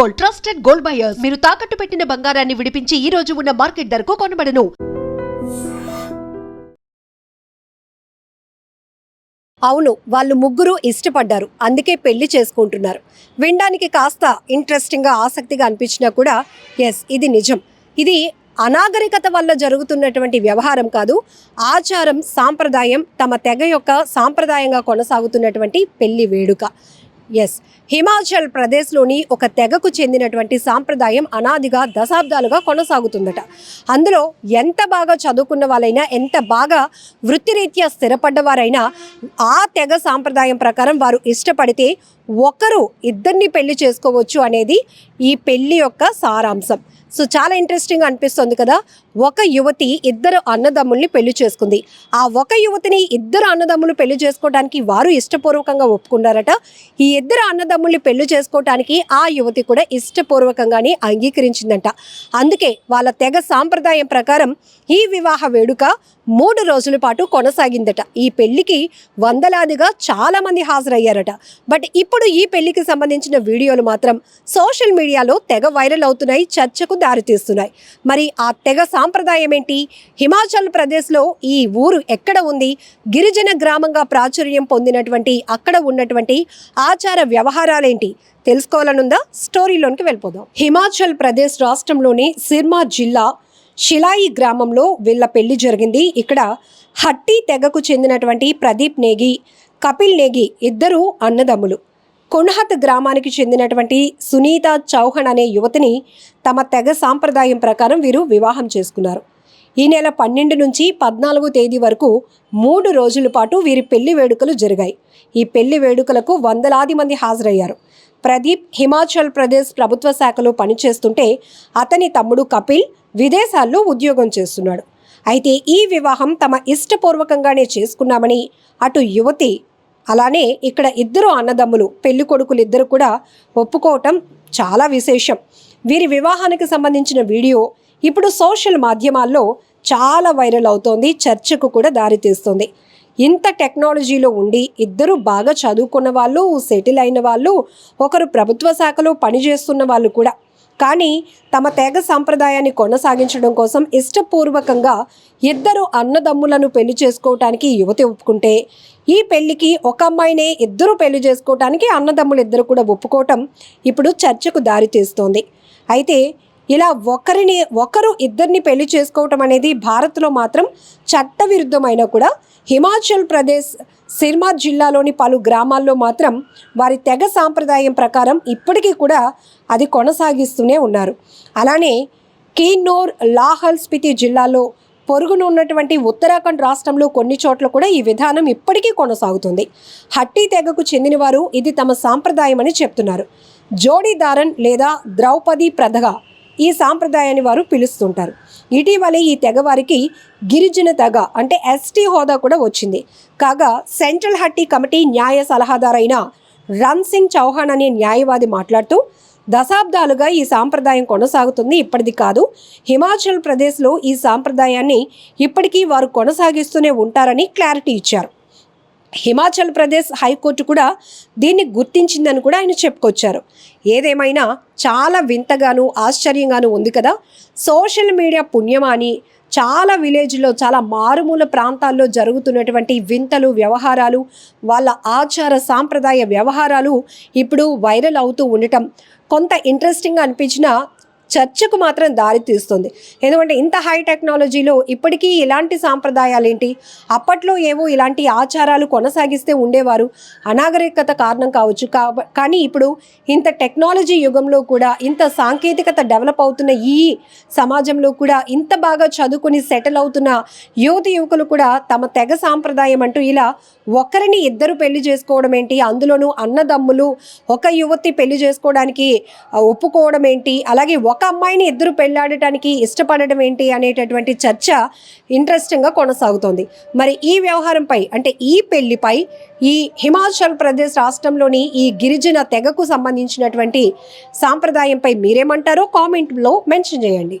Gold trusted gold buyers. మీరు తాకట్టు పెట్టిన బంగారాన్ని విడిపించి ఈ రోజు ఉన్న మార్కెట్ ధరకు కొనబడను. అవును వాళ్ళు ముగ్గురు ఇష్టపడ్డారు. అందుకే పెళ్ళి చేసుకుంటున్నారు. వినడానికి కాస్త ఇంట్రెస్టింగ్గా ఆసక్తిగా అనిపించినా కూడా ఎస్ ఇది నిజం. ఇది అనాగరికత వల్ల జరుగుతున్నటువంటి వ్యవహారం కాదు ఆచారం సాంప్రదాయం తమ తెగ యొక్క సాంప్రదాయంగా కొనసాగుతున్నటువంటి పెళ్ళి వేడుక. ఎస్ హిమాచల్ ప్రదేశ్లోని ఒక తెగకు చెందినటువంటి సాంప్రదాయం అనాదిగా దశాబ్దాలుగా కొనసాగుతుందట. అందులో ఎంత బాగా చదువుకున్న వాళ్ళైనా ఎంత బాగా వృత్తిరీత్యా స్థిరపడ్డవారైనా ఆ తెగ సాంప్రదాయం ప్రకారం వారు ఇష్టపడితే ఒకరు ఇద్దరిని పెళ్ళి చేసుకోవచ్చు అనేది ఈ పెళ్ళి యొక్క సారాంశం. సో చాలా ఇంట్రెస్టింగ్ అనిపిస్తుంది కదా. ఒక యువతి ఇద్దరు అన్నదమ్ముల్ని పెళ్ళి చేసుకుంది. ఆ ఒక యువతిని ఇద్దరు అన్నదమ్ములు పెళ్ళి చేసుకోవడానికి వారు ఇష్టపూర్వకంగా ఒప్పుకున్నారట. ఈ ఇద్దరు అన్నదమ్ముల్ని పెళ్ళి చేసుకోవటానికి ఆ యువతి కూడా ఇష్టపూర్వకంగానే అంగీకరించిందంట. అందుకే వాళ్ళ తెగ సాంప్రదాయం ప్రకారం ఈ వివాహ వేడుక మూడు రోజుల పాటు కొనసాగిందట. ఈ పెళ్ళికి వందలాదిగా చాలా మంది హాజరయ్యారట. బట్ ఇప్పుడు ఈ పెళ్ళికి సంబంధించిన వీడియోలు మాత్రం సోషల్ మీడియాలో తెగ వైరల్ అవుతున్నాయి చర్చకు దారితీస్తున్నాయి. మరి ఆ తెగ సాంప్రదాయం ఏంటి? హిమాచల్ ప్రదేశ్లో ఈ ఊరు ఎక్కడ ఉంది? గిరిజన గ్రామంగా ప్రాచుర్యం పొందినటువంటి అక్కడ ఉన్నటువంటి ఆచార వ్యవహారాలేంటి? తెలుసుకోవాలనుందా? స్టోరీలోనికి వెళ్ళిపోదాం. హిమాచల్ ప్రదేశ్ రాష్ట్రంలోని సిర్మా జిల్లా షిలాయి గ్రామంలో వీళ్ళ పెళ్ళి జరిగింది. ఇక్కడ హట్టి తెగకు చెందినటువంటి ప్రదీప్ నేగి కపిల్ నేగి ఇద్దరు అన్నదమ్ములు. కొన్హత్ గ్రామానికి చెందినటువంటి సునీత చౌహాన్ అనే యువతిని తమ తెగ సాంప్రదాయం ప్రకారం వీరు వివాహం చేసుకున్నారు. ఈ నెల పన్నెండు నుంచి పద్నాలుగు తేదీ వరకు మూడు రోజుల పాటు వీరి పెళ్ళి వేడుకలు జరిగాయి. ఈ పెళ్ళి వేడుకలకు వందలాది మంది హాజరయ్యారు. ప్రదీప్ హిమాచల్ ప్రదేశ్ ప్రభుత్వ శాఖలో పనిచేస్తుంటే అతని తమ్ముడు కపిల్ విదేశాల్లో ఉద్యోగం చేస్తున్నాడు. అయితే ఈ వివాహం తమ ఇష్టపూర్వకంగానే చేసుకున్నామని అటు యువతి అలానే ఇక్కడ ఇద్దరు అన్నదమ్ములు పెళ్ళి కొడుకులు ఇద్దరు కూడా ఒప్పుకోవటం చాలా విశేషం. వీరి వివాహానికి సంబంధించిన వీడియో ఇప్పుడు సోషల్ మాధ్యమాల్లో చాలా వైరల్ అవుతోంది చర్చకు కూడా దారితీస్తుంది ఇంత టెక్నాలజీలో ఉండి ఇద్దరు బాగా చదువుకున్న వాళ్ళు సెటిల్ అయిన వాళ్ళు ఒకరు ప్రభుత్వ శాఖలో పనిచేస్తున్న వాళ్ళు కూడా కానీ తమ తెగ సాంప్రదాయాన్ని కొనసాగించడం కోసం ఇష్టపూర్వకంగా ఇద్దరు అన్నదమ్ములను పెళ్ళి చేసుకోవటానికి యువతి ఒప్పుకుంటే ఈ పెళ్ళికి ఒక అమ్మాయినే ఇద్దరు పెళ్ళి చేసుకోవటానికి అన్నదమ్ములు ఇద్దరు కూడా ఒప్పుకోవటం ఇప్పుడు చర్చకు దారితీస్తోంది. అయితే ఇలా ఒకరిని ఒకరు ఇద్దరిని పెళ్ళి చేసుకోవటం అనేది భారత్లో మాత్రం చట్టవిరుద్ధమైన కూడా హిమాచల్ ప్రదేశ్ సిర్మార్ జిల్లాలోని పలు గ్రామాల్లో మాత్రం వారి తెగ సాంప్రదాయం ప్రకారం ఇప్పటికీ కూడా అది కొనసాగిస్తూనే ఉన్నారు. అలానే కీన్నోర్ లాహల్ స్పితి జిల్లాలో పొరుగున ఉన్నటువంటి ఉత్తరాఖండ్ రాష్ట్రంలో కొన్ని చోట్ల కూడా ఈ విధానం ఇప్పటికీ కొనసాగుతుంది. హట్టి తెగకు చెందినవారు ఇది తమ సాంప్రదాయం అని చెప్తున్నారు. జోడీదారన్ లేదా ద్రౌపది ప్రధగా ఈ సాంప్రదాయాన్ని వారు పిలుస్తుంటారు. ఇటీవలే ఈ తెగవారికి గిరిజన తెగ అంటే ఎస్టీ హోదా కూడా వచ్చింది. కాగా సెంట్రల్ హట్టి కమిటీ న్యాయ సలహాదారైన రన్ సింగ్ చౌహాన్ అనే న్యాయవాది మాట్లాడుతూ దశాబ్దాలుగా ఈ సాంప్రదాయం కొనసాగుతుంది ఇప్పటిది కాదు. హిమాచల్ ప్రదేశ్లో ఈ సాంప్రదాయాన్ని ఇప్పటికీ వారు కొనసాగిస్తూనే ఉంటారని క్లారిటీ ఇచ్చారు. హిమాచల్ ప్రదేశ్ హైకోర్టు కూడా దీన్ని గుర్తించిందని కూడా ఆయన చెప్పుకొచ్చారు. ఏదేమైనా చాలా వింతగాను ఆశ్చర్యంగాను ఉంది కదా? సోషల్ మీడియా పుణ్యమా అని చాలా విలేజ్లో చాలా మారుమూల ప్రాంతాల్లో జరుగుతున్నటువంటి వింతలు వ్యవహారాలు వాళ్ళ ఆచార సాంప్రదాయ వ్యవహారాలు ఇప్పుడు వైరల్ అవుతూ ఉండటం కొంత ఇంట్రెస్టింగ్ అనిపించిన చర్చకు మాత్రం దారి తీస్తుంది. ఎందుకంటే ఇంత హై టెక్నాలజీలో ఇప్పటికీ ఇలాంటి సాంప్రదాయాలు ఏంటి అప్పట్లో ఏవో ఇలాంటి ఆచారాలు కొనసాగిస్తే ఉండేవారు. అనాగరికత కారణం కావచ్చు. కాబ కానీ ఇప్పుడు ఇంత టెక్నాలజీ యుగంలో కూడా ఇంత సాంకేతికత డెవలప్ అవుతున్న ఈ సమాజంలో కూడా ఇంత బాగా చదువుకుని సెటిల్ అవుతున్న యువతి యువకులు కూడా తమ తెగ సాంప్రదాయం అంటూ ఇలా ఒకరిని ఇద్దరు పెళ్ళి చేసుకోవడం ఏంటి అందులోనూ అన్నదమ్ములు ఒక యువతి పెళ్ళి చేసుకోవడానికి ఒప్పుకోవడం ఏంటి అలాగే ఒక ఒక అమ్మాయిని ఇద్దరు పెళ్ళాడటానికి ఇష్టపడడం ఏంటి అనేటటువంటి చర్చ ఇంట్రెస్టింగ్గా కొనసాగుతోంది. మరి ఈ వ్యవహారంపై అంటే ఈ పెళ్ళిపై ఈ హిమాచల్ ప్రదేశ్ రాష్ట్రంలోని ఈ గిరిజన తెగకు సంబంధించినటువంటి సాంప్రదాయంపై మీరేమంటారో కామెంట్లో మెన్షన్ చేయండి.